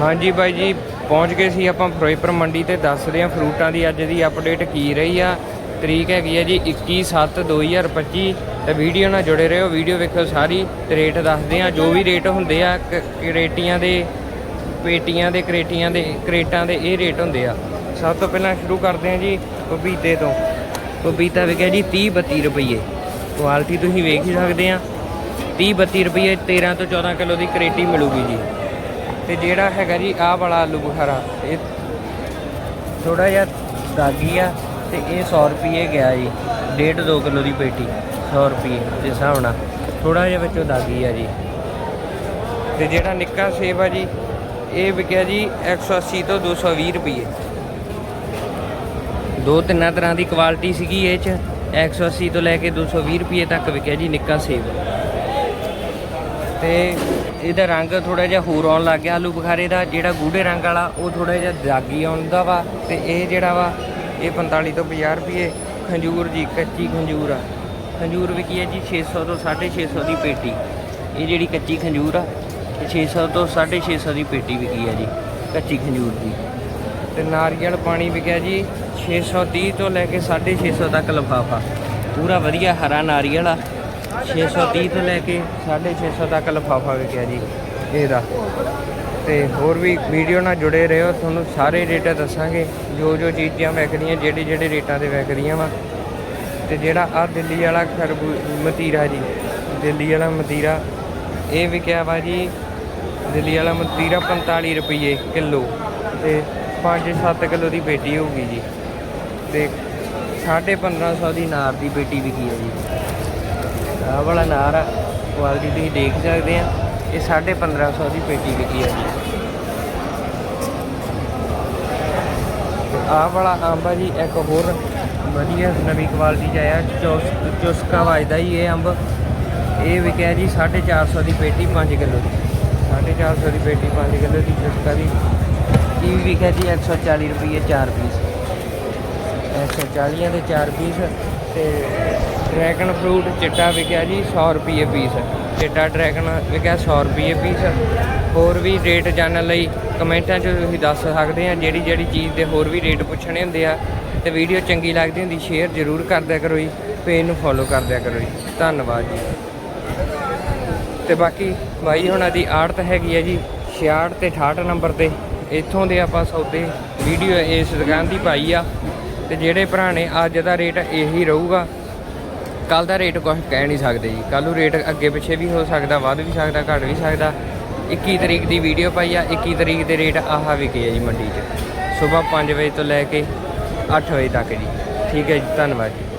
ਹਾਂਜੀ ਬਾਈ ਜੀ, ਪਹੁੰਚ ਗਏ ਸੀ ਆਪਾਂ ਫਿਰੋਜ਼ਪੁਰ ਮੰਡੀ ਤੇ ਦੱਸਦੇ ਹਾਂ ਫਰੂਟਾਂ ਦੀ ਅੱਜ ਦੀ ਅਪਡੇਟ ਕੀ ਰਹੀ ਆ। ਤਰੀਕ ਹੈਗੀ ਹੈ ਜੀ 21/7/2025 ਤੇ ਵੀਡੀਓ ਨਾਲ ਜੁੜੇ ਰਹੋ, ਵੀਡੀਓ ਵੇਖੋ ਸਾਰੀ ਤੇ ਰੇਟ ਦੱਸਦੇ ਆ ਜੋ ਵੀ ਰੇਟ ਹੁੰਦੇ ਆ, ਕ- ਕਰੇਟੀਆਂ ਦੇ, ਪੇਟੀਆਂ ਦੇ, ਕਰੇਟੀਆਂ ਦੇ, ਕਰੇਟਾਂ ਦੇ ਇਹ ਰੇਟ ਹੁੰਦੇ ਆ। ਸਭ ਤੋਂ ਪਹਿਲਾਂ ਸ਼ੁਰੂ ਕਰਦੇ ਆ ਜੀ ਪਪੀਤੇ ਤੋਂ। ਪਪੀਤਾ ਵਿਕਿਆ ਜੀ 30 32 ਰੁਪਏ ਕੁਆਲਿਟੀ ਤੁਸੀਂ ਵੇਖ ਹੀ ਸਕਦੇ ਆ। 30 32 ਰੁਪਏ 13 ਤੋਂ 14 ਕਿਲੋ ਦੀ ਕਰੇਟੀ ਮਿਲੂਗੀ ਜੀ। ਤੇ ਜਿਹੜਾ ਹੈਗਾ ਜੀ ਆਹ ਵਾਲਾ ਆਲੂ ਬੁਖਾਰਾ, ਇਹ ਥੋੜਾ ਜਿਹਾ ਦਾਗੀ ਆ ਤੇ ਇਹ 100 ਰੁਪਏ ਗਿਆ ਜੀ 1.5 2 ਕਿਲੋ ਦੀ ਪੇਟੀ 100 ਰੁਪਏ ਦੇ ਹਿਸਾਬ ਨਾਲ ਥੋੜਾ ਜਿਹਾ ਵਿੱਚੋਂ ਦਾਗੀ ਆ ਜੀ। ਤੇ ਜਿਹੜਾ ਨਿੱਕਾ ਸੇਬ ਆ ਜੀ, ਇਹ ਵਿਕਿਆ ਜੀ 180 ਤੋਂ 220 ਰੁਪਏ ਦੋ ਤਿੰਨਾਂ ਤਰ੍ਹਾਂ ਦੀ ਕੁਆਲਿਟੀ ਸੀਗੀ ਇਹ ਚ 180 ਤੋਂ ਲੈ ਕੇ 220 ਰੁਪਏ ਤੱਕ ਵਿਕਿਆ ਜੀ ਨਿੱਕਾ ਸੇਬ। ਤੇ ਇਹਦਾ ਰੰਗ ਥੋੜਾ ਜਿਹਾ ਹੋਰ ਆਉਣ ਲੱਗ ਗਿਆ। ਆਲੂ ਬੁਖਾਰੇ ਦਾ ਜਿਹੜਾ ਗੂੜੇ ਰੰਗ ਵਾਲਾ, ਉਹ ਥੋੜਾ ਜਿਹਾ ਦਾਗੀ ਆਉਂਦਾ ਵਾ ਤੇ ਇਹ ਜਿਹੜਾ ਵਾ, ਇਹ 45 ਤੋਂ 50 ਰੁਪਏ ਖੰਜੂਰ ਜੀ ਕੱਚੀ ਖੰਜੂਰ ਆ। ਖੰਜੂਰ ਵਿਕੀ ਹੈ ਜੀ 600 ਤੋਂ 650 ਦੀ ਪੇਟੀ। ਇਹ ਜਿਹੜੀ ਕੱਚੀ ਖੰਜੂਰ ਆ, ਇਹ 600 ਤੋਂ 650 ਦੀ ਪੇਟੀ ਵਿਕੀ ਹੈ ਜੀ, ਕੱਚੀ ਖੰਜੂਰ ਦੀ। ਤੇ ਨਾਰੀਅਲ ਪਾਣੀ ਵਿਕਿਆ ਜੀ 630 ਤੋਂ ਲੈ ਕੇ 650 ਤੱਕ ਲਫਾਫਾ। ਪੂਰਾ ਵਧੀਆ ਹਰਾ ਨਾਰੀਅਲ ਆ। 630 ਤੋਂ ਲੈ ਕੇ 650 ਤੱਕ ਲਫਾਫਾ ਵਿਕਿਆ ਜੀ ਇਹਦਾ। ਤੇ ਹੋਰ ਵੀ ਵੀਡੀਓ ਨਾਲ ਜੁੜੇ ਰਹੋ, ਤੁਹਾਨੂੰ ਸਾਰੇ ਰੇਟ ਦੱਸਾਂਗੇ। ਜੋ ਜੋ ਚੀਜ਼ਾਂ ਵਿਕਦੀਆਂ, ਜਿਹੜੇ ਜਿਹੜੇ ਰੇਟਾਂ ਤੇ ਵਿਕਦੀਆਂ ਵਾ। ਤੇ ਜਿਹੜਾ ਆ ਦਿੱਲੀ ਵਾਲਾ ਖਰਬੂ ਮਤੀਰਾ ਜੀ, ਦਿੱਲੀ ਵਾਲਾ ਮਤੀਰਾ, ਇਹ ਵਿਕਿਆ ਵਾ ਜੀ, ਦਿੱਲੀ ਵਾਲਾ ਮਤੀਰਾ 45 ਰੁਪਏ ਕਿਲੋ। ਤੇ 5-7 ਕਿਲੋ ਦੀ ਪੇਟੀ ਹੋਊਗੀ ਜੀ। ਤੇ 1550 ਦੀ ਨਾਰ ਦੀ ਪੇਟੀ ਵਿਕੀ ਹੈ ਜੀ। ਆਹ ਵਾਲਾ ਨਾਰ ਆ ਕੁਆਲਿਟੀ ਤੁਸੀਂ ਦੇਖ ਸਕਦੇ ਆ। ਇਹ 1550 ਦੀ ਪੇਟੀ ਵਿਕੀ ਹੈ ਜੀ। ਆਹ ਵਾਲਾ ਅੰਬ ਆ ਜੀ, ਇੱਕ ਹੋਰ ਵਧੀਆ ਨਵੀਂ ਕੁਆਲਿਟੀ ਚ ਆਇਆ। ਚੁਸ, ਚੁਸਕਾ ਵੱਜਦਾ ਜੀ ਇਹ ਅੰਬ। ਇਹ ਵਿਕਿਆ ਜੀ 450 ਦੀ ਪੇਟੀ 5 ਕਿਲੋ ਦੀ। 450 ਦੀ ਪੇਟੀ 5 ਕਿਲੋ ਦੀ ਚੁਸਕਾ ਦੀ। ਇਹ ਵੀ ਵਿਕਿਆ ਜੀ 140 ਰੁਪਏ 4 ਪੀਸ। 140 ਦੇ 4 ਪੀਸ ਤੇ ਡਰੈਗਨ ਫਰੂਟ ਚਿੱਟਾ ਵਿਕਿਆ ਜੀ 100 ਰੁਪਏ ਪੀਸ। ਚਿੱਟਾ ਡਰੈਗਨ ਵਿਕਿਆ 100 ਰੁਪਏ ਪੀਸ। ਹੋਰ ਵੀ ਰੇਟ ਜਾਣਨ ਲਈ ਕਮੈਂਟਾਂ 'ਚ ਤੁਸੀਂ ਦੱਸ ਸਕਦੇ ਆ, ਜਿਹੜੀ ਜਿਹੜੀ ਚੀਜ਼ ਦੇ ਹੋਰ ਵੀ ਰੇਟ ਪੁੱਛਣੇ ਹੁੰਦੇ ਆ, ਤੇ ਵੀਡੀਓ ਚੰਗੀ ਲੱਗਦੀ ਹੁੰਦੀ, ਸ਼ੇਅਰ ਜ਼ਰੂਰ ਕਰ ਦਿਆ ਕਰੋ ਜੀ, ਪੇਜ ਨੂੰ ਫੋਲੋ ਕਰ ਦਿਆ ਕਰੋ ਜੀ। ਧੰਨਵਾਦ ਜੀ। ਤੇ ਬਾਕੀ ਬਾਈ ਹੁਣਾਂ ਦੀ ਆੜਤ ਹੈਗੀ ਹੈ ਜੀ 66 ਤੇ 68 ਨੰਬਰ ਤੇ। ਇੱਥੋਂ ਦੇ ਆਪਾਂ ਸੌਦੇ ਵੀਡੀਓ ਇਸ ਦੁਕਾਨ ਦੀ ਪਾਈ ਆ, ਤੇ ਜਿਹੜੇ ਭਰਾ ਨੇ ਅੱਜ ਦਾ ਰੇਟ ਇਹੀ ਰਹੂਗਾ। ਕੱਲ ਦਾ ਰੇਟ ਕੁਝ ਕਹਿ ਨਹੀਂ ਸਕਦੇ ਜੀ। ਕੱਲ ਨੂੰ ਰੇਟ ਅੱਗੇ ਪਿੱਛੇ ਵੀ ਹੋ ਸਕਦਾ, ਵੱਧ ਵੀ ਸਕਦਾ, ਘਟ ਵੀ ਸਕਦਾ। 21 ਤਰੀਕ ਦੀ ਵੀਡੀਓ ਪਾਈ ਆ 21 ਤਰੀਕ ਦੇ ਰੇਟ ਆਹ ਵਿਕੇ ਆ ਜੀ ਮੰਡੀ 'ਚ। ਸਵੇਰ 5 ਵਜੇ ਤੋਂ ਲੈ ਕੇ 8 ਵਜੇ ਤੱਕ ਜੀ। ਠੀਕ ਹੈ ਜੀ, ਧੰਨਵਾਦ ਜੀ।